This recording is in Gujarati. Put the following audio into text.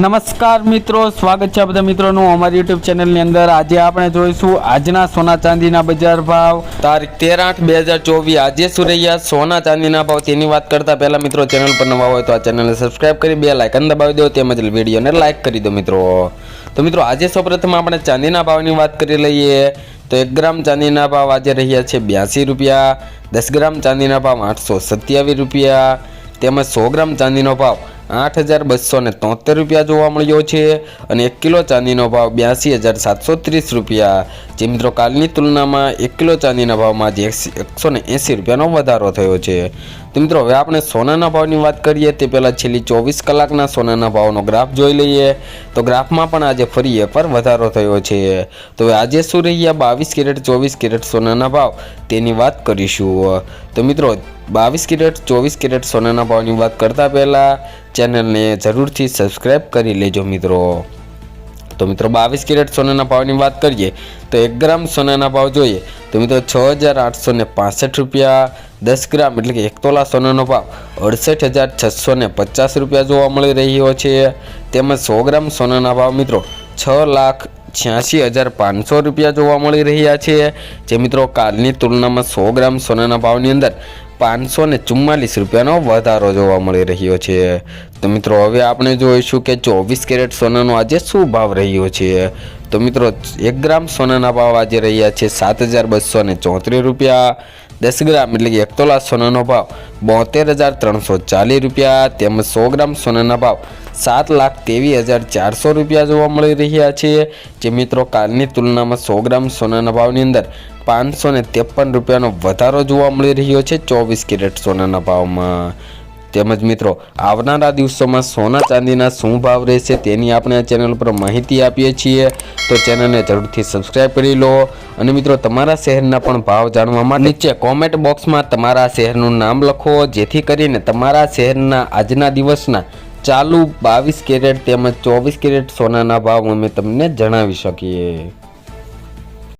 નમસ્કાર મિત્રો, સ્વાગત છે બધા મિત્રોનું અમારી યુટ્યુબ ચેનલની અંદર. આજે આપણે જોઈશું આજના સોના ચાંદીના બજાર ભાવ. તારીખ તેર આઠ બે હજાર ચોવીસ. આજે શું રહ્યા સોના ચાંદીના ભાવ. તેની વાત કરતા પહેલા મિત્રો ચેનલ પર નવા હોય તો આ ચેનલને સબસ્ક્રાઇબ કરી, બે લાઇકન દબાવી દો, તેમજ વિડીયોને લાઇક કરી દો મિત્રો. તો મિત્રો, આજે સૌપ્રથમ આપણે ચાંદીના ભાવની વાત કરી લઈએ. તો એક ગ્રામ ચાંદીના ભાવ આજે રહ્યા છે બ્યાસી રૂપિયા. દસ ગ્રામ ચાંદીના ભાવ આઠસો સત્યાવીસ રૂપિયા. તેમજ સો ગ્રામ ચાંદીનો ભાવ આઠ હજાર બસો ને તોતેર રૂપિયા જોવા મળ્યો છે અને એક કિલો ચાંદીનો ભાવ બ્યાસી હજાર સાતસો ત્રીસ રૂપિયા જે મિત્રો, કાલની તુલનામાં એક કિલો ચાંદીના ભાવમાં જે એકસો ને એંસી રૂપિયાનો વધારો થયો છે. તો મિત્રો, હવે આપણે સોનાના ભાવની વાત કરીએ તે પહેલાં છેલ્લી ચોવીસ કલાકના સોનાના ભાવનો ગ્રાફ જોઈ લઈએ. તો ગ્રાફમાં પણ આજે ફરી એકવાર વધારો થયો છે. તો હવે આજે શું રહ્યા બાવીસ કેરેટ ચોવીસ કેરેટ સોનાના ભાવ. તેની વાત કરીશું. તો મિત્રો બાવીસ કેરેટ, ચોવીસ કેરેટ સોનાના ભાવની વાત કરતાં પહેલાં ચેનલને જરૂરથી સબસ્ક્રાઈબ કરી લેજો મિત્રો. તો મિત્રો બાવીસ કેરેટ સોનાના ભાવની વાત કરીએ, તો એક ગ્રામ સોનાના ભાવ જોઈએ. તો મિત્રો છ હજાર આઠસો ને પાસઠ રૂપિયા, દસ ગ્રામ એટલે કે એક તોલા સોનાનો ભાવ અડસઠ હજાર છસો ને પચાસ રૂપિયા જોવા મળી રહ્યો છે. તેમજ સો ગ્રામ સોનાના ભાવ મિત્રો છ લાખ છ્યાસી હજાર પાંચસો રૂપિયા જોવા મળી રહ્યા છે. જે મિત્રો કાલની તુલનામાં સો ગ્રામ સોનાના ભાવની અંદર પાંચસો ને ચુમ્માલીસ રૂપિયાનો વધારો જોવા મળી રહ્યો છે. તો મિત્રો, હવે આપણે જોઈશું કે ચોવીસ કેરેટ સોનાનો આજે શું ભાવ રહ્યો છે? તો મિત્રો, એક ગ્રામ સોનાના ભાવ આજે રહ્યા છે સાત હજાર બસો ચોત્રીસ રૂપિયા. દસ ગ્રામ એટલે કે એક તોલા સોનાનો ભાવ બોતેર હજાર ત્રણસો ચાલીસ રૂપિયા તેમજ સો ગ્રામ સોનાના ભાવ સાત લાખ ત્રેવીસ હજાર ચારસો રૂપિયા જોવા મળી રહ્યા છે. જે મિત્રો કાલની તુલનામાં સો ગ્રામ સોનાના ભાવની અંદર પાંચસો ને ત્રેપન રૂપિયાનો વધારો જોવા મળી રહ્યો છે ચોવીસ કેરેટ સોનાના ભાવમાં. તેમજ મિત્રો, આવનારા દિવસોમાં સોના ચાંદીના શું ભાવ રહેશે તેની આપણે આ ચેનલ પર માહિતી આપીએ છીએ. તો ચેનલને જરૂરથી સબસ્ક્રાઈબ કરી લો. અને મિત્રો, તમારા શહેરના પણ ભાવ જાણવા માટે નીચે કોમેન્ટ બોક્સમાં તમારા શહેરનું નામ લખો. જેથી કરીને તમારા શહેરના આજના દિવસના ચાલુ બાવીસ કેરેટ તેમજ ચોવીસ કેરેટ સોનાના ભાવ અમે તમને જણાવી શકીએ.